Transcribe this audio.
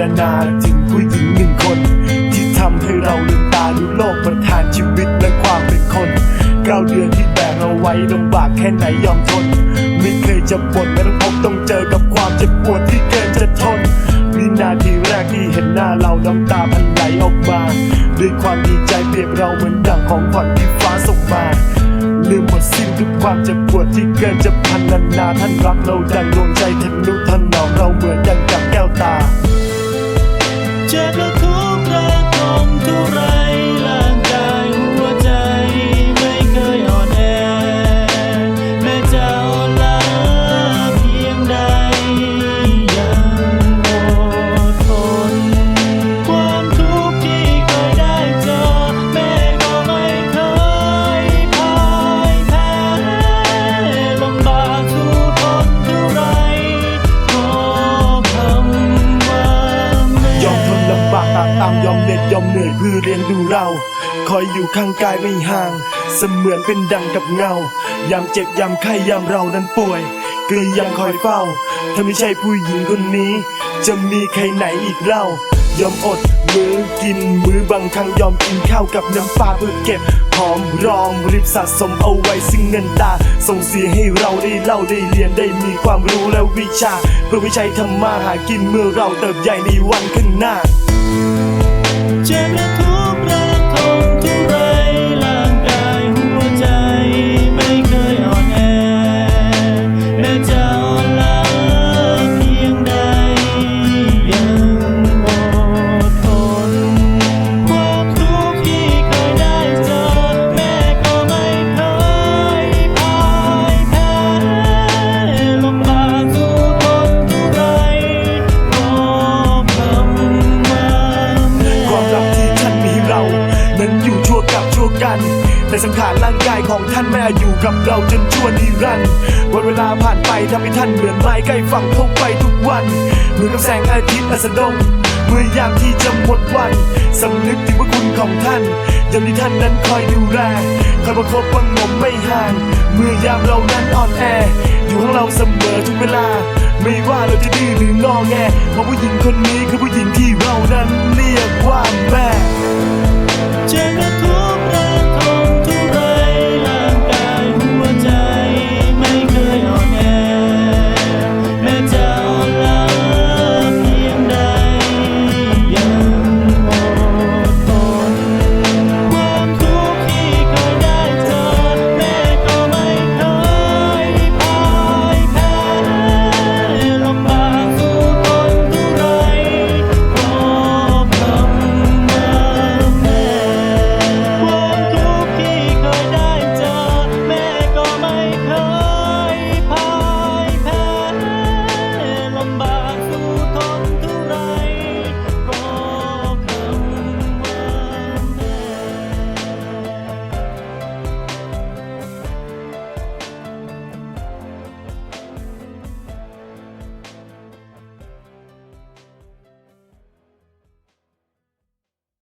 นานาถึงผู้หญิงหนึ่งคน ที่ทำให้เราลืมตาดูโลกประทานชีวิตและความเป็นคนเก้าเดือนที่แบกเอาไว้ลำบากแค่ไหนยอมทน ไม่เคยจะบ่นไม่ต้องพบต้องเจอกับความเจ็บปวดที่เกินจะทนวินาทีแรกที่เห็นหน้าเราน้ำตาพันไหลออกมา ด้วยความดีใจเปรียบเราเหมือนดั่งของขวัญที่ฟ้าส่งมาลืมหมดสิ้นทุกความเจ็บปวดที่เกินจะพันนานาท่านรักเราดังดวงใจทะนุถนอมเราเหมือนดังกับแก้วตา เจ็บามยอมเหน็ดยอมเหนื่อยเพื่อเลี้ยงดูเรา คอยอยู่ข้างกายไม่ห่าง เสมือนเป็นดังกับเงายามเจ็บยามไข้ยามเรานั้นป่วยก็ยังคอยเฝ้า ถ้าไม่ใช่ผู้หญิงคนนี้ จะมีใครไหนอีกเล่ายอมอดมือกินมือบางครั้งยอมกินข้าวกับน้ำปลาเพื่อเก็บหอมรอมรีบสะสมเอาไว้ซึ่งเงินตา ส่งเสียให้เราได้เล่าได้เรียนได้มีความรู้และวิชา เพื่อวิชัยทำมาหากินเมื่อเราเติบใหญ่ในวันข้างหน้า เจ็ สังขารร่างกายของท่านไม่อยู่กับเราจนชั่วนิรันดร์วันเวลาผ่านไปทำให้ท่านเหมือนไม้ใกล้ฝั่งเข้าไปทุกวันเหมือนกับแสงอาทิตย์อัสดงเมื่อยามที่จะหมดวันสำนึกถึงพระคุณของท่านยามที่ท่านนั้นคอยดูแลคอยประคบประงมไม่ห่างเมื่อยามเรานั้นอ่อนแอ อยู่ข้างเราเสมอทุกเวลา ไม่ว่าเราจะดื้อหรืองอแงเพราะผู้หญิงคนนี้